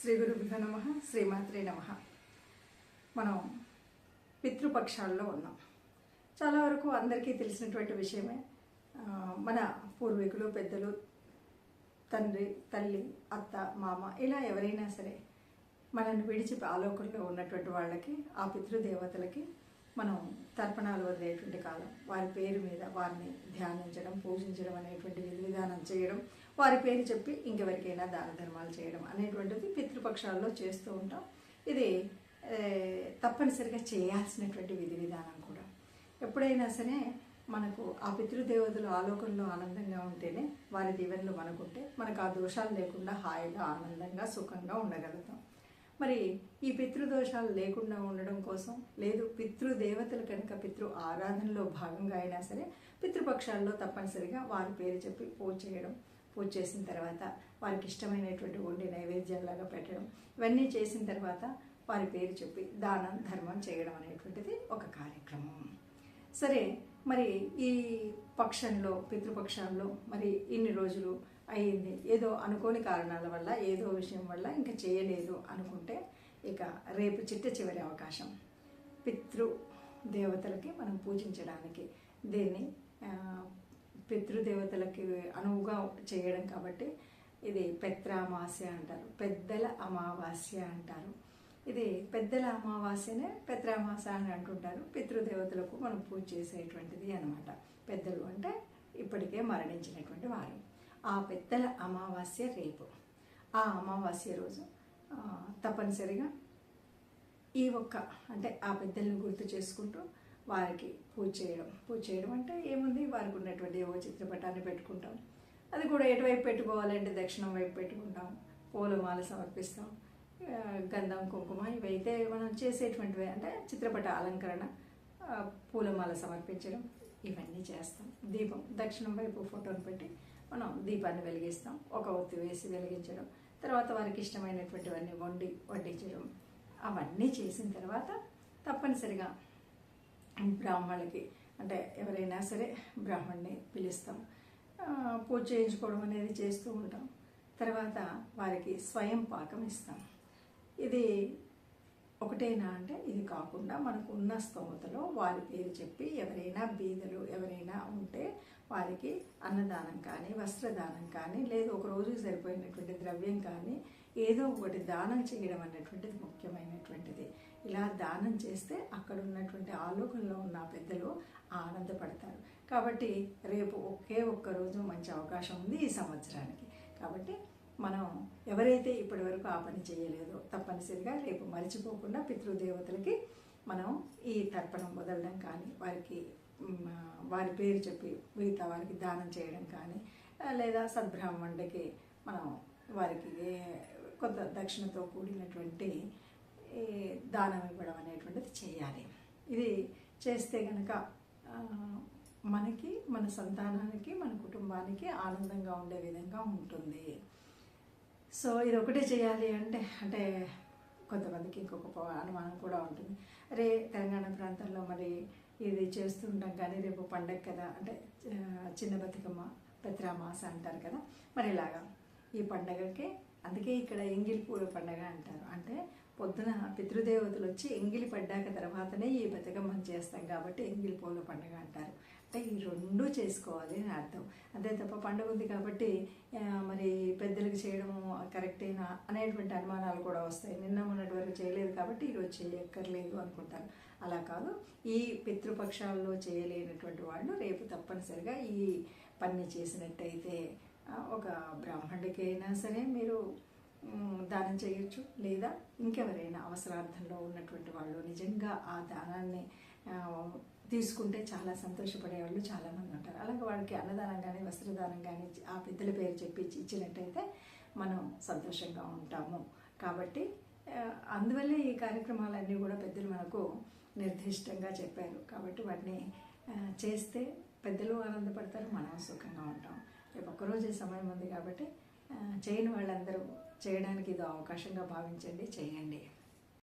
శ్రీ గురుభ్యో నమ శ్రీమాత్రే నమ. మనం పితృపక్షాల్లో ఉన్నాం. చాలా వరకు అందరికీ తెలిసినటువంటి విషయమే మన పూర్వీకులు పెద్దలు తండ్రి తల్లి అత్త మామ ఇలా ఎవరైనా సరే మనల్ని విడిచి ఆలోకంలో ఉన్నటువంటి వాళ్ళకి ఆ పితృదేవతలకి మనం తర్పణాలు వదిలేటువంటి కాలం వారి పేరు మీద వారిని ధ్యానించడం పూజించడం అనేటువంటి విధి విధానం చేయడం వారి పేరు చెప్పి ఇంకెవరికైనా దాన ధర్మాలు చేయడం అనేటువంటిది పితృపక్షాల్లో చేస్తూ ఉంటాం. ఇది తప్పనిసరిగా చేయాల్సినటువంటి విధి విధానం కూడా. ఎప్పుడైనా సరే మనకు ఆ పితృదేవతల ఆలోకంలో ఆనందంగా ఉంటేనే వారి దీవెనలు మనకుంటే మనకు ఆ దోషాలు లేకుండా హాయిగా ఆనందంగా సుఖంగా ఉండగలుగుతాం. మరి ఈ పితృదోషాలు లేకుండా ఉండడం కోసం లేదు పితృదేవతలు కనుక పితృ ఆరాధనలో భాగంగా అయినా సరే పితృపక్షాల్లో తప్పనిసరిగా వారి పేరు చెప్పి పూజ చేయడం పూజ చేసిన తర్వాత వారికి ఇష్టమైనటువంటి వండి నైవేద్యంలాగా పెట్టడం ఇవన్నీ చేసిన తర్వాత వారి పేరు చెప్పి దానం ధర్మం చేయడం అనేటువంటిది ఒక కార్యక్రమం. సరే మరి ఈ పక్షంలో పితృపక్షాల్లో మరి ఇన్ని రోజులు అయ్యింది. ఏదో అనుకోని కారణాల వల్ల ఏదో విషయం వల్ల ఇంకా చేయలేదు అనుకుంటే ఇక రేపు చిట్ట చివరి అవకాశం. పితృ దేవతలకి మనం పూజించడానికి దీన్ని పితృదేవతలకి అనువుగా చేయడం కాబట్టి ఇది పెత్రామాస్య అంటారు. పెద్దల అమావాస్య అంటారు. ఇది పెద్దల అమావాస్యనే పెత్రామాస అని అంటుంటారు. పితృదేవతలకు మనం పూజ చేసేటువంటిది అనమాట పెద్దలు అంటే ఇప్పటికే మరణించినటువంటి వారు. ఆ పెద్దల అమావాస్య రేపు. ఆ అమావాస్య రోజు తప్పనిసరిగా ఈ ఒక్క అంటే ఆ పెద్దల్ని గుర్తు చేసుకుంటూ వారికి పూజ చేయడం. పూజ చేయడం అంటే ఏముంది? వారికి ఉన్నటువంటి ఏవో చిత్రపటాన్ని పెట్టుకుంటాం. అది కూడా ఎటువైపు పెట్టుకోవాలంటే దక్షిణం వైపు పెట్టుకుంటాం. పూలమాల సమర్పిస్తాం. గంధం కుంకుమ ఇవైతే మనం చేసేటువంటివి అంటే చిత్రపట అలంకరణ పూలమాల సమర్పించడం ఇవన్నీ చేస్తాం. దీపం దక్షిణం వైపు ఫోటోని పెట్టి మనం దీపాన్ని వెలిగిస్తాం. ఒక ఒత్తి వేసి వెలిగించడం తర్వాత వారికి ఇష్టమైనటువంటివన్నీ వండి వడ్డించడం అవన్నీ చేసిన తర్వాత తప్పనిసరిగా బ్రాహ్మణులకి అంటే ఎవరైనా సరే బ్రాహ్మణ్ణి పిలుస్తాం. పూజ చేయించుకోవడం అనేది చేస్తూ ఉంటాం. తర్వాత వారికి స్వయం పాకం ఇస్తాం. ఇది ఒకటేనా అంటే ఇది కాకుండా మనకు ఉన్న స్తోమతలో వారి పేరు చెప్పి ఎవరైనా బీదలు ఎవరైనా ఉంటే వారికి అన్నదానం కానీ వస్త్రదానం కానీ లేదు ఒక రోజుకి సరిపోయినటువంటి ద్రవ్యం కానీ ఏదో ఒకటి దానం చేయడం అనేటువంటిది ముఖ్యమైనటువంటిది. ఇలా దానం చేస్తే అక్కడ ఉన్నటువంటి ఆలోకంలో ఉన్న పెద్దలు ఆనందపడతారు. కాబట్టి రేపు ఒకే ఒక్క రోజు మంచి అవకాశం ఉంది ఈ సంవత్సరానికి. కాబట్టి మనం ఎవరైతే ఇప్పటి వరకు ఆ పని చేయలేదో తప్పనిసరిగా రేపు మర్చిపోకుండా పితృదేవతలకి మనం ఈ తర్పణం వదలడం కానీ వారికి వారి పేరు చెప్పి మిగతా వారికి దానం చేయడం కానీ లేదా సద్బ్రాహ్మణుడికి మనం వారికి కొంత దక్షిణతో కూడినటువంటి దానం ఇవ్వడం అనేటువంటిది చేయాలి. ఇది చేస్తే కనుక మనకి మన సంతానానికి మన కుటుంబానికి ఆనందంగా ఉండే విధంగా ఉంటుంది. సో ఇది ఒకటే చేయాలి అంటే అంటే కొంతమందికి ఇంకొక అనుమానం కూడా ఉంటుంది. అరే తెలంగాణ ప్రాంతాల్లో మరి ఇది చేస్తుంటాం కానీ రేపు పండగ కదా అంటే చిన్న బతుకమ్మ పెత్రామాస అంటారు కదా మరి ఇలాగా ఈ పండగకి అందుకే ఇక్కడ ఎంగిలి పూల పండగ అంటారు. అంటే పొద్దున పితృదేవతలు వచ్చి ఎంగిలి పడ్డాక తర్వాతనే ఈ బతుకమ్మని చేస్తాం కాబట్టి ఎంగిలి పూల పండగ అంటారు. అంటే ఈ రెండు చేసుకోవాలి అని అర్థం. అంతే తప్ప పండుగ ఉంది కాబట్టి మరి పెద్దలకు చేయడము కరెక్టేనా అనేటువంటి అనుమానాలు కూడా వస్తాయి. నిన్న మొన్నటి వరకు చేయలేదు కాబట్టి ఈరోజు చేయక్కర్లేదు అనుకుంటారు. అలా కాదు. ఈ పితృపక్షాల్లో చేయలేనటువంటి వాళ్ళు రేపు తప్పనిసరిగా ఈ పని చేసినట్టయితే ఒక బ్రాహ్మణుడికైనా సరే మీరు దానం చేయొచ్చు. లేదా ఇంకెవరైనా అవసరార్థంలో ఉన్నటువంటి వాళ్ళు నిజంగా ఆ దానాన్ని తీసుకుంటే చాలా సంతోషపడే వాళ్ళు చాలామంది ఉంటారు. అలాగే వాళ్ళకి అన్నదానం కానీ వస్త్రదానం కానీ ఆ పెద్దల పేరు చెప్పి ఇచ్చినట్టయితే మనం సంతోషంగా ఉంటాము. కాబట్టి అందువల్లే ఈ కార్యక్రమాలన్నీ కూడా పెద్దలు మనకు నిర్దిష్టంగా చెప్పారు. కాబట్టి వాటిని చేస్తే పెద్దలు ఆనందపడతారు మనం సుఖంగా ఉంటాం. రేపు ఒక్కరోజే సమయం ఉంది కాబట్టి చేయని వాళ్ళందరూ చేయడానికి ఇది అవకాశంగా భావించండి చేయండి.